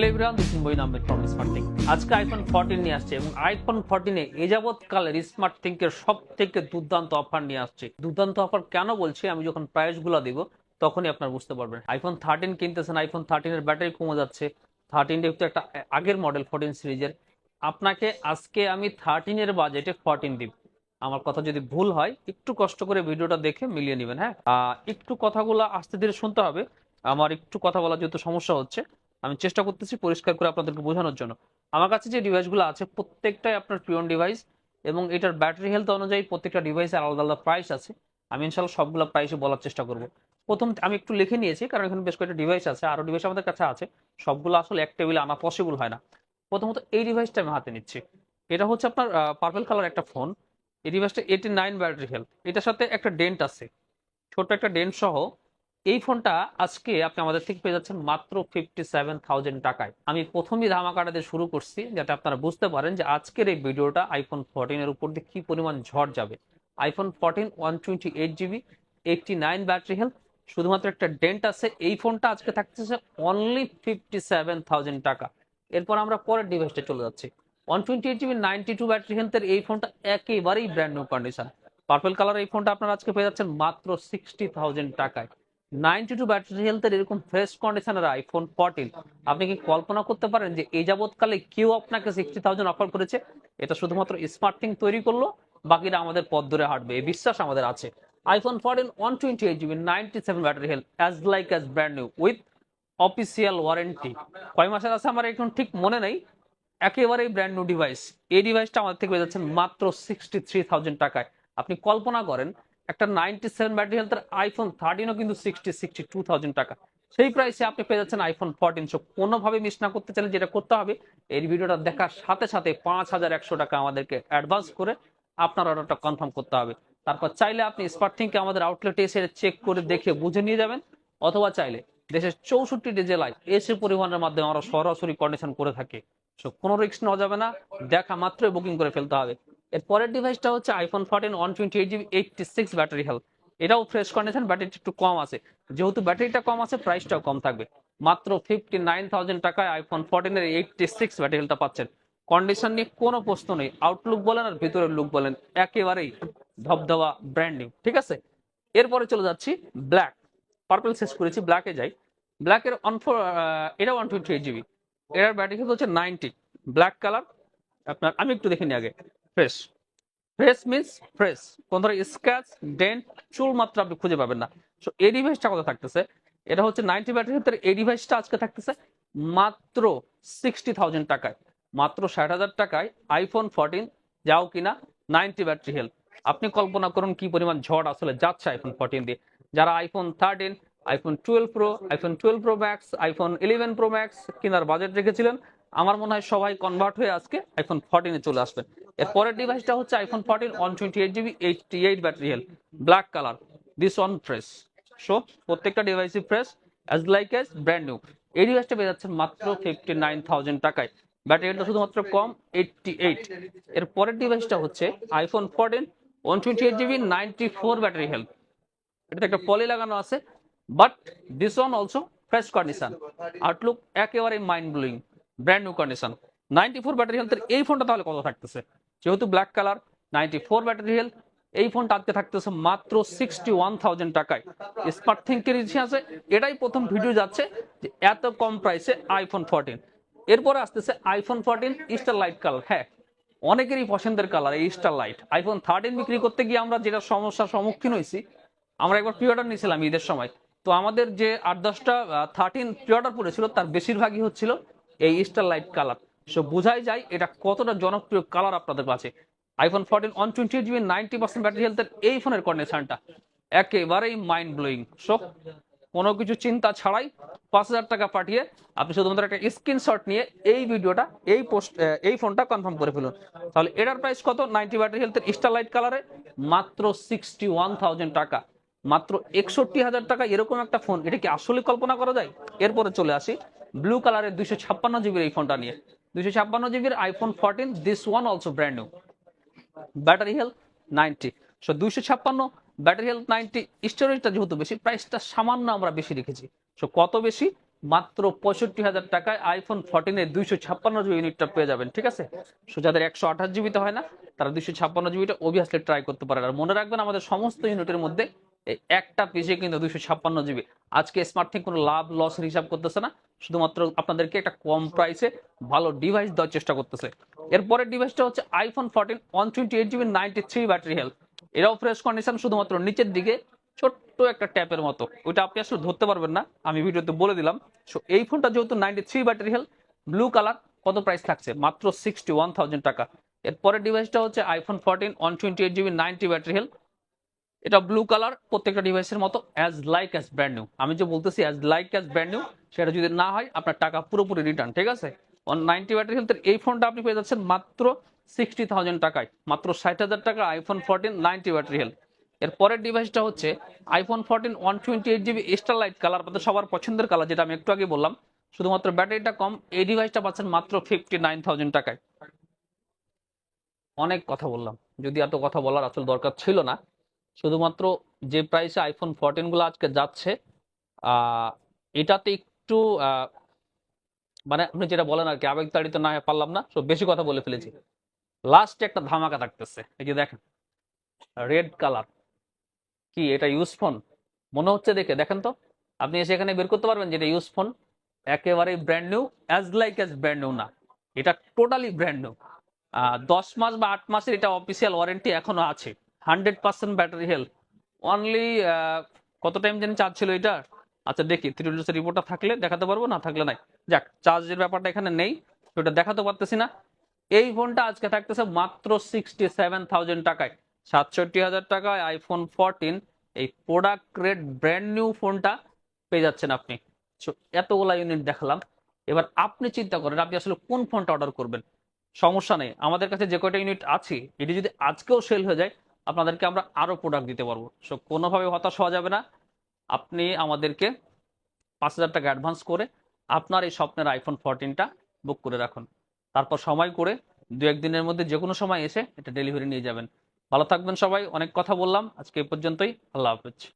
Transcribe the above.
Hello this is Moin Ahmed from Smart Think আজকে iPhone fourteen নিয়ে আসছে এবং আইফোন ফোরটিনে এ যাবৎকালের স্মার্ট থিঙ্কের সব থেকে দুর্দান্ত অফার নিয়ে আসছে। দুর্দান্ত অফার কেন বলছি? আমি যখন প্রাইসগুলো দিব, তখনই আপনার বুঝতে পারবেন। আইফোন থার্টিন কিনতেছেন আইফোন থার্টিনের ব্যাটারি কমে যাচ্ছে। থার্টিন যেহেতু একটা আগের মডেল ফোরটিন সিরিজের আপনাকে আজকে আমি থার্টিনের বাজেটে ফোরটিন দিব। আমার কথা যদি ভুল হয়, একটু কষ্ট করে ভিডিওটা দেখে মিলিয়ে নেবেন হ্যাঁ? একটু কথাগুলো আস্তে ধীরে শুনতে হবে। আমার একটু কথা বলা যেহেতু সমস্যা হচ্ছে আমি চেষ্টা করতেছি পরিষ্কার করে আপনাদেরকে বোঝানোর জন্য। আমার কাছে যে ডিভাইসগুলো আছে, প্রত্যেকটাই আপনার পিওন ডিভাইস এবং এটার ব্যাটারি হেলথ অনুযায়ী প্রত্যেকটা ডিভাইসের আলাদা আলাদা প্রাইস আছে। আমি ইনশাল্লাহ সবগুলো প্রাইসে বলার চেষ্টা করব। প্রথম আমি একটু লিখে নিয়েছি, কারণ এখানে বেশ কয়েকটা ডিভাইস আছে আরও ডিভাইস আমাদের কাছে আছে। সবগুলো আসলে এক টেবিলে আনা পসিবল হয় না। প্রথমত এই ডিভাইসটা আমি হাতে নিচ্ছি। এটা হচ্ছে আপনার পার্পল কালার একটা ফোন এই ডিভাইসটা এইটি নাইন ব্যাটারি হেলথ এটার সাথে একটা ডেন্ট আছে। ছোট্ট একটা ডেন্ট সহ এই ফোনটা আজকে আপনি আমাদের থেকে পেয়ে যাচ্ছেন মাত্র ফিফটি সেভেন থাউজেন্ড টাকায়। আমি প্রথমই ধামাকাটা দিয়ে শুরু করছি, যাতে আপনারা বুঝতে পারেন যে আজকের এই ভিডিওটা আইফোন ফোরটিন এর উপর দিয়ে কি পরিমাণ ঝড় যাবে। IPhone fourteen one twenty eight GB eighty nine battery health শুধুমাত্র একটা ডেন্ট আছে, এই ফোনটা আজকে থাকতেছে অনলি ফিফটি সেভেন থাউজেন্ড টাকা। এরপর আমরা পরের ডিভাইসটা চলে যাচ্ছি। One twenty eight GB ninety two battery হেলথের এই ফোনটা একেবারেই brand new condition purple colour এই ফোনটা আপনারা আজকে পেয়ে যাচ্ছেন মাত্র সিক্সটি থাউজেন্ড টাকায়। নাইনটি টু ব্যাটারি হেলথের এরকম ফ্রেশ কন্ডিশনের আইফোন ফোরটিন আপনি কি কল্পনা করতে পারেন যে যাবৎকালে কেউ আপনাকে সিক্সটি থাউজেন্ড অফার করেছে? এটা শুধুমাত্র তৈরি করল, বাকিরা আমাদের পথ ধরে হাঁটবে। এই বিশ্বাস আমাদের আছে। IPhone fourteen one twenty eight GB ninety seven battery health as like as brand new with official warranty কয় মাসের আছে আমার এখন ঠিক মনে নেই। একেবারেই ব্র্যান্ড নিউ ডিভাইস এই ডিভাইসটা আমাদের থেকে পেয়ে মাত্র সিক্সটি থ্রি থাউজেন্ড টাকায়। আপনি কল্পনা করেন একটা নাইনটি সেভেন ব্যাটারি হেলথের আইফোন থার্টিনও কিন্তু সিক্সটি সিক্সটি টু থাউজেন্ড টাকা। সেই প্রাইসে আপনি পেয়ে যাচ্ছেন আইফোন ফোরটিন সো কোনোভাবে মিস না করতে চাইলে যেটা করতে হবে এই ভিডিওটা দেখার সাথে সাথে পাঁচ হাজার একশো টাকা আমাদেরকে অ্যাডভান্স করে আপনার অর্ডারটা কনফার্ম করতে হবে। তারপর চাইলে আপনি স্মার্ট থিংকে আমাদের আউটলেটে এসে চেক করে দেখে বুঝে নিয়ে যাবেন, অথবা চাইলে দেশের চৌষট্টিটি জেলায় এসে পরিবহনের মাধ্যমে আমরা সরাসরি কন্ডিশন করে থাকি। সো কোনো রিস্ক নেওয়া যাবে না, দেখা মাত্রই বুকিং করে ফেলতে হবে। এর পরের ডিভাইসটা হচ্ছে iPhone fourteen one twenty eight GB eighty six battery health এটাও ফ্রেশ কন্ডিশন ব্যাটারিটা একটু কম আছে। যেহেতু ব্যাটারিটা কম আছে প্রাইসটাও কম থাকবে। মাত্র ফিফটি নাইন থাউজেন্ড টাকায় আইফোন ফোরটিনের এইটটি সিক্স ব্যাটারি হেলথটা পাচ্ছেন। কন্ডিশন নিয়ে কোনো প্রশ্ন নেই। আউটলুক বলেন আর ভিতরের লুক বলেন, একেবারেই ধবধবা ব্র্যান্ড নিউ ঠিক আছে? এরপরে চলে যাচ্ছি ব্ল্যাক পার্পল শেষ করেছি ব্ল্যাকে যাই। ব্ল্যাকের অন এটা ওয়ান টোয়েন্টি এইট জিবি এটার ব্যাটারি হচ্ছে নাইনটি ব্ল্যাক কালার আপনার, আমি একটু দেখে নিই আগে। ফ্রেশ ফ্রেশ মিনস ফ্রেশ কোন ধরনের স্ক্র্যাচ ডেন্ট চুল মাত্র আপনি খুঁজে পাবেন না। সো এই ডিভাইসটা কত থাকতেছে? এটা হচ্ছে নাইনটি ব্যাটারি ভিতরে এই ডিভাইসটা আজকে থাকতেছে মাত্র সিক্সটি থাউজেন্ড টাকায়। মাত্র ষাট হাজার টাকায় আইফোন ফোরটিন যাও কিনা নাইনটি ব্যাটারি হেলথ আপনি কল্পনা করুন কি পরিমাণ ঝড় আসলে যাচ্ছে আইফোন ফোরটিন দিয়ে। যারা iPhone thirteen iPhone twelve pro iPhone twelve pro max iPhone eleven pro max কেনার বাজেট রেখেছিলেন, আমার মনে হয় সবাই কনভার্ট হয়ে আজকে আইফোন ফোরটিনে চলে আসবেন এর পরের ডিভাইসটা হচ্ছে iPhone fourteen one twenty eight GB eighty eight battery health black colour this one fresh so প্রত্যেকটা ডিভাইসই fresh as like as brand new এই ডিভাইসটা পেয়ে যাচ্ছেন মাত্র ফিফটি নাইন থাউজেন্ড টাকায়। ব্যাটারিটা শুধুমাত্র কম এইটটি এইট এর পরের ডিভাইসটা হচ্ছে iPhone fourteen one twenty eight GB ninety four battery health এটাতে একটা পলি লাগানো আছে but this one also fresh condition outlook একেবারে mind blowing brand new condition ninety four battery হেলথের এই ফোনটা তাহলে কত থাকতেছে? যেহেতু black colour ninety four battery health এই ফোনটা আজকে থাকতেছে মাত্র সিক্সটি ওয়ান থাউজেন্ড টাকায় স্মার্ট থিঙ্কের ইতিহাসে এটাই প্রথম ভিডিও যাচ্ছে যে এত কম প্রাইসে আইফোন ফোরটিন এরপরে আসতেছে iPhone fourteen starlight colour হ্যাঁ অনেকেরই পছন্দের কালার এই স্টার লাইট আইফোন থার্টিন বিক্রি করতে গিয়ে আমরা যেটা সমস্যার সম্মুখীন হয়েছি, আমরা একবার প্রি অর্ডার নিয়েছিলাম ঈদের সময়। তো আমাদের যে আট দশটা থার্টিন প্রি অর্ডার পড়েছিল, তার বেশিরভাগই হচ্ছিল এই স্টার লাইট কালার সো বোঝাই যায় এটা কতটা জনপ্রিয় কালার আপনাদের কাছে। IPhone fourteen one twenty GB ninety percent battery হেলথের এই ফোনের কন্ডিশনটা একেবারেই মাইন্ড ব্লোয়িং সো কোনো কিছু চিন্তা ছাড়াই পাঁচ হাজার টাকা পাঠিয়ে আপনি শুধুমাত্র একটা স্ক্রিনশট নিয়ে এই ভিডিওটা, এই পোস্ট এই ফোনটা কনফার্ম করে ফেলুন। তাহলে এটার প্রাইস কত? নাইনটি ব্যাটারি হেলথের স্টার লাইট কালারে মাত্র সিক্সটি ওয়ান থাউজেন্ড টাকা। মাত্র একষট্টি হাজার টাকা এরকম একটা ফোন এটা কি আসলে কল্পনা করা যায়? এরপরে চলে আসি। ব্লু কালারের দুইশো ছাপ্পান্ন জিবির এই ফোনটা নিয়ে। দুইশো ছাপ্পান্ন জিবির iPhone fourteen this one also brand new battery health ninety so দুইশো ছাপ্পান্ন ব্যাটারি হেলথ নাইনটি স্টোরেজটা যেহেতু বেশি প্রাইসটা সামান্য আমরা বেশি রেখেছি। সো কত বেশি? মাত্র পঁয়ষট্টি হাজার টাকায় আইফোন ফোরটিনের দুইশো ছাপ্পান্ন জিবি ইউনিটটা পেয়ে যাবেন, ঠিক আছে? সো যাদের একশো আঠাশ জিবিতে হয় না, তারা দুইশো ছাপ্পান্ন জিবিটা অবভিয়াসলি ট্রাই করতে পারেন। আর মনে রাখবেন, আমাদের সমস্ত ইউনিটের মধ্যে একটা পিসে কিন্তু দুইশো ছাপ্পান্ন জিবি আজকে স্মার্ট থেকে কোনো লাভ লসের হিসাব করতেছে না। শুধুমাত্র আপনাদেরকে একটা কম প্রাইসে ভালো ডিভাইস দেওয়ার চেষ্টা করতেছে। এরপরের ডিভাইসটা হচ্ছে iPhone fourteen one twenty eight GB ninety three battery health এরাও ফ্রেশ কন্ডিশন শুধুমাত্র নিচের দিকে ছোট্ট একটা ট্যাপের মতো। ওইটা আপনি আসলে ধরতে পারবেন না, আমি ভিডিওতে বলে দিলাম। সো এই ফোনটা যেহেতু ninety three battery health blue colour কত প্রাইস থাকছে মাত্র সিক্সটি ওয়ান থাউজেন্ড টাকা। এরপরের ডিভাইসটা হচ্ছে iPhone fourteen one twenty eight GB ninety battery health এটা ব্লু কালার প্রত্যেকটা ডিভাইসের মতো as like as brand new আমি যে বলতেছি as like as brand new সেটা যদি না হয়, আপনার টাকা পুরোপুরি রিটার্ন ঠিক আছে? ওয়ান নাইনটি ব্যাটারি হেলথের এই ফোনটা আপনি পেয়ে যাচ্ছেন মাত্র সিক্সটি থাউজেন্ড টাকায়। মাত্র ষাট হাজার টাকা iPhone fourteen ninety battery health এর পরের ডিভাইসটা হচ্ছে iPhone fourteen one twenty eight GB extra light colour আপনাদের সবার পছন্দের কালার যেটা আমি একটু আগে বললাম। শুধুমাত্র ব্যাটারিটা কম, এই ডিভাইসটা পাচ্ছেন মাত্র ফিফটি নাইন থাউজেন্ড টাকায়। অনেক কথা বললাম। যদি এত কথা বলার আসলে দরকার ছিল না শুধুমাত্র যে প্রাইসে আইফোন ফোরটিনগুলো আজকে যাচ্ছে এটাতে একটু মানে আপনি যেটা বলেন আর কি, আবেগতাড়িত না পারলাম না সব বেশি কথা বলে ফেলেছি। লাস্টে একটা ধামাকা থাকতেছে, এই যে দেখেন রেড কালার কি এটা ইউজ ফোন মনে হচ্ছে দেখে, দেখেন তো, আপনি এসে এখানে বের করতে পারবেন যে এটা ইউজ ফোন একেবারে brand new as like as brand new না, এটা টোটালি ব্র্যান্ড নিউ দশ মাস বা আট মাসের এটা অফিসিয়াল ওয়ারেন্টি এখনও আছে। Hundred percent battery health. Only কত টাইম জানি চার্জ ছিল এটা? আচ্ছা দেখি থ্রি রিপোর্টটা থাকলে দেখাতে পারব, না থাকলে নাই? যাক চার্জের ব্যাপারটা এখানে নেই ওটা দেখাতে পারতেছি না। এই ফোনটা আজকে থাকতেছে মাত্র সিক্সটি সেভেন থাউজেন্ড টাকায়। সাতষট্টি হাজার টাকায় আইফোন ফোরটিন এই প্রোডাক্ট রেট ব্র্যান্ড নিউ ফোনটা পেয়ে যাচ্ছেন আপনি। এতগুলা ইউনিট দেখালাম। এবার আপনি চিন্তা করেন, আপনি আসলে কোন ফোনটা অর্ডার করবেন? সমস্যা নেই। আমাদের কাছে যে কয়টা ইউনিট আছে, এটি যদি আজকেও সেল হয়ে যায় আপনাদেরকে আমরা আরও প্রোডাক্ট দিতে পারব। সো কোনোভাবে হতাশ হওয়া যাবে না। আপনি আমাদেরকে পাঁচ হাজার টাকা অ্যাডভান্স করে আপনার এই স্বপ্নের আইফোন ফোরটিনটা বুক করে রাখুন। তারপর সময় করে দু একদিনের মধ্যে যে কোনো সময় এসে এটা ডেলিভারি নিয়ে যাবেন। ভালো থাকবেন সবাই। অনেক কথা বললাম। আজকে এ পর্যন্তই। আল্লাহ হাফেজ।